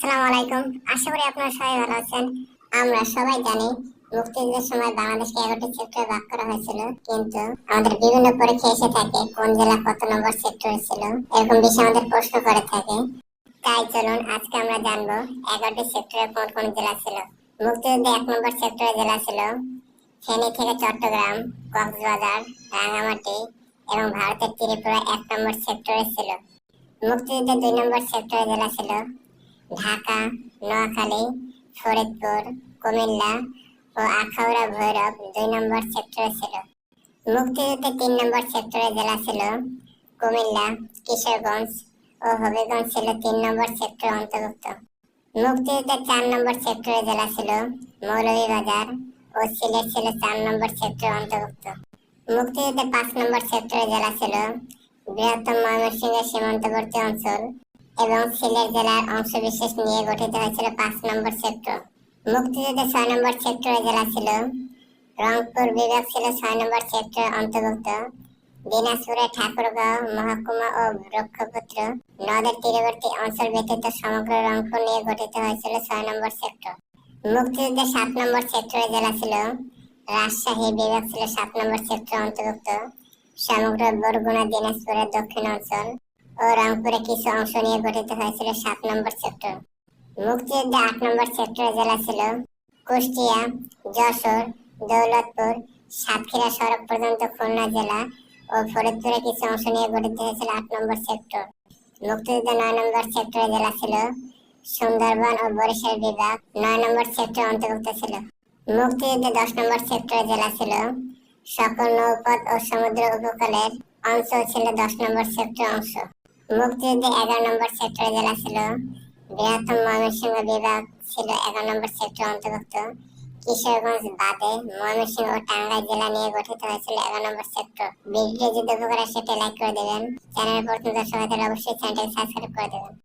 আসসালামু আলাইকুম। আশা করি আপনারা সবাই ভালো আছেন। আমরা সবাই জানি মুক্তিযুদ্ধের সময় বাংলাদেশকে এগারোটি সেক্টরে ভাগ করা হয়েছিল, কিন্তু আমাদের বিভিন্ন পরীক্ষা এসে থাকে কোন জেলা কত নম্বর সেক্টরে ছিল, এরকম বিষয়ে আমাদের প্রশ্ন করে থাকে। তাই চলুন আজকে আমরা জানব এগারোটি সেক্টরে কোন কোন জেলা ছিল। মুক্তিযুদ্ধে এক নম্বর সেক্টরে জেলা ছিল ফেনী থেকে চট্টগ্রাম, কক্সবাজার রাঙামাটি এবং ভারতের ত্রিপুরা এক নম্বর সেক্টরে ছিল। মুক্তিযুদ্ধে দুই নম্বর সেক্টরে জেলা ছিল ঢাকা, নোয়াখালী, ফরিদপুর, কুমিল্লা ও আখাউড়া ভৈরব দুই নম্বর সেক্টরে ছিল। মুক্তিযুদ্ধে তিন নম্বর সেক্টরে জেলা ছিল কুমিল্লা, কিশোরগঞ্জ ও হবিগঞ্জ ছিল তিন নম্বর সেক্টর অন্তর্ভুক্ত। মুক্তিযুদ্ধে চার নম্বর সেক্টরে জেলা ছিল মৌলভীবাজার ও সিলেট ছিল চার নম্বর সেক্টর অন্তর্ভুক্ত। মুক্তিযুদ্ধে পাঁচ নম্বর সেক্টরে জেলা ছিল বৃহত্তম ময়মনসিংহের সীমান্তবর্তী অঞ্চল এবং সিলেট জেলার অংশবিশেষ নিয়ে গঠিত হয়েছিল পাঁচ নম্বর সেক্টর মুক্তিযুদ্ধে ছয় নম্বর সেক্টরে জেলা ছিল। রংপুর বিভাগ ছিল ছয় নম্বর সেক্টর অন্তর্ভুক্ত। দিনাজপুরে ঠাকুরগাঁও, মহকুমা ও ব্রহ্মপুত্র নদের তীরবর্তী অঞ্চল ব্যতীত সমগ্র রংপুর নিয়ে গঠিত হয়েছিল ছয় নম্বর সেক্টর মুক্তিযুদ্ধে সাত নম্বর সেক্টরে জেলা ছিল। রাজশাহী বিভাগ ছিল সাত নম্বর সেক্টর অন্তর্ভুক্ত। সমগ্র বরগুনা, দিনাজপুরের দক্ষিণ অঞ্চল। ও রংপুরে কিছু অংশ নিয়ে গঠিত হয়েছিল সাত নম্বর সেক্টর। মুক্তিযুদ্ধে আট নম্বর সেক্টর জেলা ছিল কুষ্টিয়া, যশোর, দৌলতপুর, সাতক্ষীরা সড়ক পর্যন্ত খুলনা জেলা ও ফরিদপুরে কিছু অংশ নিয়ে গঠিত হয়েছিল আট নম্বর সেক্টর। মুক্তিযুদ্ধে নয় নম্বর সেক্টরে জেলা ছিল সুন্দরবন ও বরিশাল বিভাগ নয় নম্বর সেক্টর অন্তর্ভুক্ত ছিল। মুক্তিযুদ্ধে দশ নম্বর সেক্টরে জেলা ছিল সকল নৌপথ ও সমুদ্র উপকূলের অংশ ছিল দশ নম্বর সেক্টর অংশ। মুক্তিযুদ্ধে এগারো নম্বর সেক্টর জেলা ছিল, বৃহত্তম ময়মনসিংহ বিভাগ ছিল এগারো নম্বর সেক্টর অন্তর্ভুক্ত। কিশোরগঞ্জ বাদে ময়মনসিংহ ও টাঙ্গাইল জেলা নিয়ে গঠিত হয়েছিল এগারো নম্বর সেক্টর। ভিডিও যদি উপকার সেটি লাইক করে দেবেন। চ্যানেল পর্যন্ত সবাই অবশ্যই চ্যানেলটি সাবস্ক্রাইব করে দেবেন।